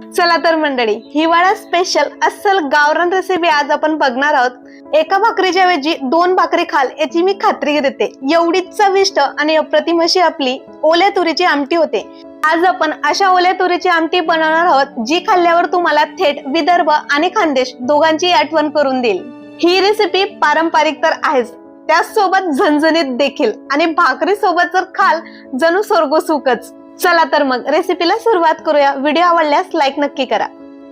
चला तर मंडळी हिवाळा स्पेशल अस्सल गावरान रेसिपी आज आपण बघणार आहोत. एका भाकरीच्या ऐवजी दोन भाकरी खाल याची मी खात्री देते. एवढी चविष्ट आणि अप्रतिम अशी आपली ओल्या तुरीची आमटी होते. आज आपण अशा ओल्या तुरीची आमटी बनवणार आहोत जी खाल्ल्यावर तुम्हाला थेट विदर्भ आणि खानदेश दोघांची आठवण करून देईल. ही रेसिपी पारंपरिक तर आहेच. त्याचसोबत झणझणीत देखील आणि भाकरी सोबत जर खाल जणू स्वर्गसुखच. चला तर मग रेसिपीला सुरुवात करूया. व्हिडिओ आवडल्यास लाईक नक्की करा.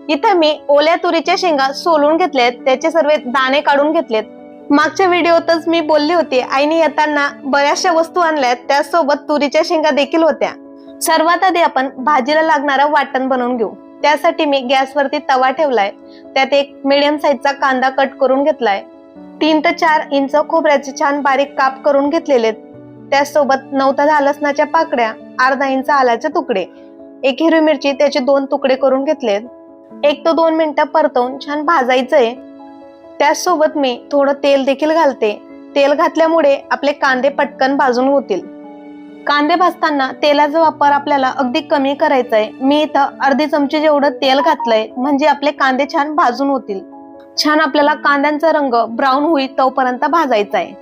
इथे मी ओल्या तुरीच्या शेंगा सोलून घेतल्यात. त्याचे सर्व दाणे काढून घेतलेत. मागच्या व्हिडिओतच मी बोलली होती आईने येताना बऱ्याचशा वस्तू आणल्यात. त्यासोबत तुरीच्या शेंगा देखील होत्या. सर्वात आधी आपण भाजीला लागणारं वाटण बनवून घेऊ. त्यासाठी मी गॅसवरती तवा ठेवलाय. त्यात एक मिडियम साईजचा कांदा कट करून घेतलाय. तीन ते चार इंच खोबऱ्याचे छान बारीक काप करून घेतलेले त्यासोबत त्याचसोबत नऊ दहा लसणाच्या पाकड्या अर्धा इंच आल्याचे तुकडे. एक हिरवी मिरची त्याचे दोन तुकडे करून घेतलेत. एक ते दोन मिनिटं परतवून छान भाजायचंय. त्याचसोबत मी थोडं तेल देखील घालते. तेल घातल्यामुळे आपले कांदे पटकन भाजून होतील. कांदे भाजताना तेलाचा वापर आपल्याला अगदी कमी करायचा आहे मी इथं अर्धी चमची जेवढं तेल घातलंय म्हणजे आपले कांदे छान भाजून होतील. छान आपल्याला कांद्यांचा रंग ब्राऊन होईल तोपर्यंत भाजायचा आहे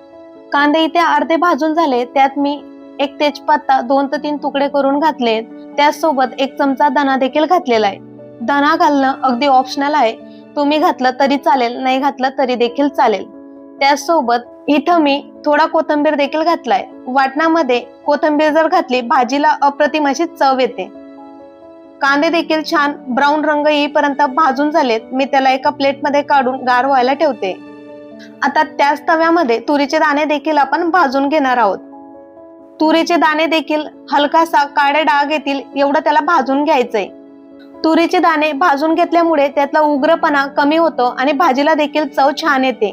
कांदे इथे अर्धे भाजून झाले त्यात मी एक तेजपत्ता दोन ते तीन तुकडे करून घातलेत. त्याचसोबत एक चमचा धना देखील घातलेला आहे. धना घालणं अगदी ऑप्शनल आहे. तुम्ही घातलं तरी चालेल नाही घातलं तरी देखील चालेल. त्यासोबत इथं मी थोडा कोथंबीर देखील घातलाय. वाटणामध्ये कोथंबीर जर घातली भाजीला अप्रतिम अशी चव येते. कांदे देखील छान ब्राऊन रंग येईपर्यंत भाजून झालेत. मी त्याला एका प्लेटमध्ये काढून गार व्हायला ठेवते. आता त्याच तव्यामध्ये तुरीचे दाणे देखील आपण भाजून घेणार आहोत. तुरीचे दाणे देखील हलकासा काळे डाग येतील एवढं त्याला भाजून घ्यायचंय. तुरीचे दाणे भाजून घेतल्यामुळे त्यातला उग्रपणा कमी होतो आणि भाजीला देखील चव छान येते.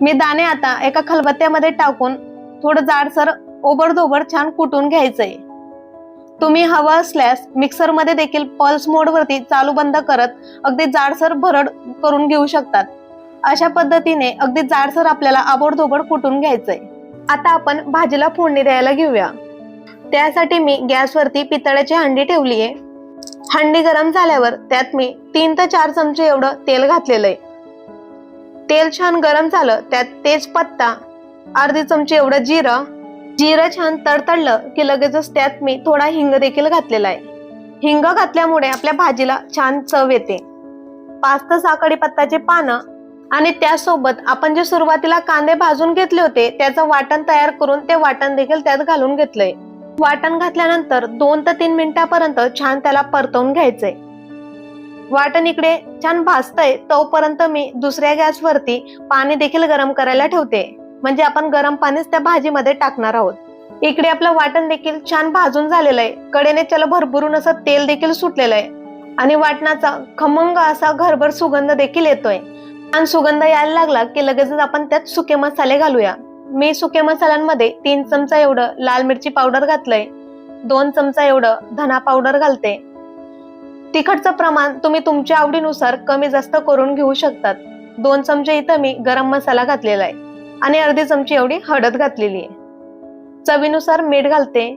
मी दाणे आता एका खलबत्त्यामध्ये टाकून थोडं जाडसर ओबडधोबड छान कुटून घ्यायचंय. तुम्ही हवं असल्यास मिक्सरमध्ये देखील पल्स मोडवरती चालू बंद करत अगदी जाडसर भरड करून घेऊ शकतात. अशा पद्धतीने अगदी जाडसर आपल्याला आबोडधोबड कुटून घ्यायचंय. आता आपण भाजीला फोडणी द्यायला घेऊया. त्यासाठी मी गॅसवरती पितळ्याची हंडी ठेवली आहे. हंडी गरम झाल्यावर त्यात मी तीन ते चार चमचे एवढं तेल घातलेलं आहे. तेल छान गरम झालं त्यात तेजपत्ता अर्धी चमचे एवढं जिरं जिरं छान तडतडलं की लगेचच त्यात मी थोडा हिंग देखील घातलेला आहे. हिंग घातल्यामुळे आपल्या भाजीला छान चव येते. पाच ते सहा कडीपत्ताचे पानं आणि त्यासोबत आपण जे सुरुवातीला कांदे भाजून घेतले होते त्याचं वाटण तयार करून ते वाटण देखील त्यात घालून घेतलंय. वाटण घातल्यानंतर दोन ते तीन मिनिटापर्यंत छान त्याला परतवून घ्यायचंय. वाटण इकडे छान भाजतंय तोपर्यंत मी दुसऱ्या गॅसवरती पाणी देखील गरम करायला ठेवते. म्हणजे आपण गरम पाणीच त्या भाजीमध्ये टाकणार आहोत. इकडे आपलं वाटण देखील छान भाजून झालेलं आहे कडेने त्याला भरभरून असं तेल देखील सुटलेलं आहे आणि वाटणाचा खमंग असा घरभर सुगंध देखील येतोय. छान सुगंध यायला लागला की लगेचच आपण त्यात सुके मसाले घालूया. मी सुके मसाल्यांमध्ये तीन चमचा एवढं लाल मिरची पावडर घातलंय. दोन चमचा एवढं धना पावडर घालते. तिखटचं प्रमाण तुम्ही तुमच्या आवडीनुसार कमी जास्त करून घेऊ शकतात. दोन चमचे इथं मी गरम मसाला घातलेला आहे. आणि अर्धी चमची एवढी हळद घातलेली आहे. चवीनुसार मीठ घालते.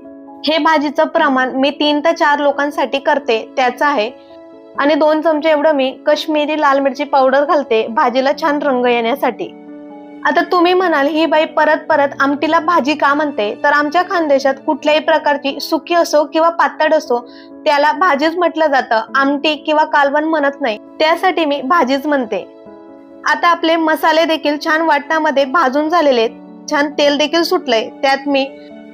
हे भाजीचं प्रमाण मी तीन ते चार लोकांसाठी करते. त्याचं आहे आणि दोन चमचे एवढं मी कश्मीरी लाल मिरची पावडर घालते भाजीला छान रंग येण्यासाठी. आता तुम्ही म्हणाल ही बाई परत परत आमटीला भाजी का म्हणते? तर आमच्या खानदेशात कुठल्याही प्रकारची सुकी असो किंवा पातळ असो त्याला भाजीच म्हटलं जातं. आमटी किंवा कालवण म्हणत नाही. त्यासाठी मी भाजीच म्हणते. आता आपले मसाले देखील छान वाटणामध्ये भाजून झालेले छान तेल देखील सुटलंय. त्यात मी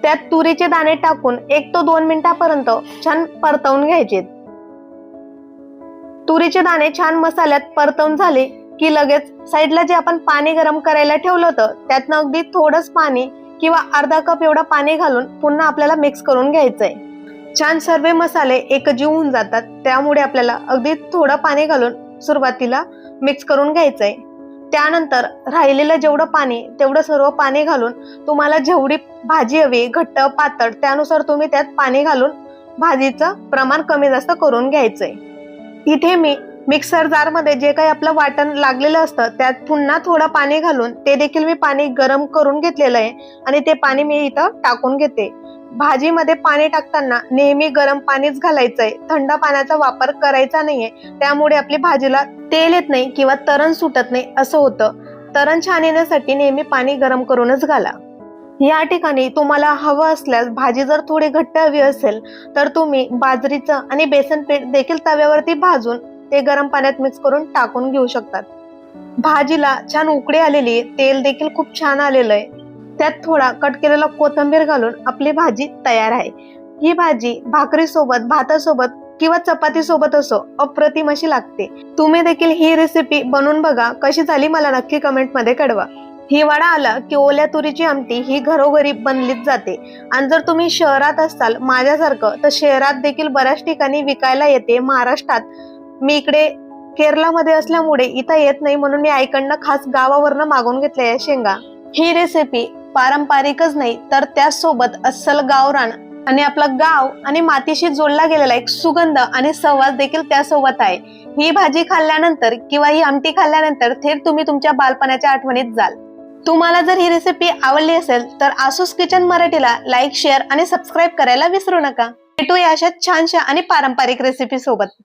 त्यात तुरीचे दाणे टाकून एक तो दोन मिनिटापर्यंत छान परतवून घ्यायचे तुरीचे दाणे छान मसाल्यात परतवून झाले की लगेच साईडला जे आपण पाणी गरम करायला ठेवलं होतं त्यातनं अगदी थोडंच पाणी किंवा अर्धा कप एवढं पाणी घालून पुन्हा आपल्याला मिक्स करून घ्यायचंय. छान सर्व मसाले एकजीव होऊन जातात त्यामुळे आपल्याला अगदी थोडं पाणी घालून सुरुवातीला मिक्स करून घ्यायचंय. त्यानंतर राहिलेलं जेवढं पाणी तेवढं सर्व पाणी घालून तुम्हाला जेवढी भाजी हवी घट्ट पातळ त्यानुसार तुम्ही त्यात पाणी घालून भाजीचं प्रमाण कमी जास्त करून घ्यायचंय. इथे मी मिक्सर जारमध्ये जे काही आपलं वाटण लागलेलं असतं त्यात पुन्हा थोडं पाणी घालून ते देखील मी पाणी गरम करून घेतलेलं आहे आणि ते पाणी मी इथं टाकून घेते. भाजीमध्ये पाणी टाकताना नेहमी गरम पाणीच घालायचंय. थंड पाण्याचा वापर करायचा नाहीये. त्यामुळे आपली भाजीला तेल येत नाही किंवा तरण सुटत नाही असं होतं. तरण छान येण्यासाठी नेहमी पाणी गरम करूनच घाला. या ठिकाणी तुम्हाला हवं असल्यास भाजी जर थोडी घट्ट हवी असेल तर तुम्ही बाजरीचं आणि बेसन पीठ देखील तव्यावरती भाजून ते गरम पाण्यात मिक्स करून टाकून घेऊ शकतात. भाजीला छान उकडी आलेली तेल देखील खूप छान आलेलं आहे. त्यात थोडा कट केलेला कोथिंबीर घालून आपली भाजी तयार आहे. ही भाजी भाकरीसोबत भातासोबत किंवा चपाती सोबत असो अप्रतिम अशी लागते. तुम्ही देखील ही रेसिपी बनवून बघा कशी झाली मला नक्की कमेंटमध्ये कळवा. हिवाळा आला की ओल्या तुरीची आमटी ही घरोघरी बनलीच जाते. आणि जर तुम्ही शहरात असाल माझ्यासारखं तर शहरात देखील बऱ्याच ठिकाणी विकायला येते महाराष्ट्रात. मी इकडे केरलामध्ये असल्यामुळे इथं येत नाही म्हणून मी आईकडनं खास गावावरनं मागून घेतल्या या शेंगा. ही रेसिपी पारंपरिकच नाही तर त्यासोबत अस्सल गावरान आणि आपलं गाव आणि मातीशी जोडला गेलेला एक सुगंध आणि संवाद देखील त्यासोबत आहे. ही भाजी खाल्ल्यानंतर किंवा ही आमटी खाल्ल्यानंतर थेट तुम्ही तुमच्या बालपणाच्या आठवणीत जाल. तुम्हाला जर ही रेसिपी आवडली असेल तर आसूस किचन मराठीला लाईक शेअर आणि सबस्क्राईब करायला विसरू नका. भेटूया अशा छानशा आणि पारंपरिक रेसिपी सोबत.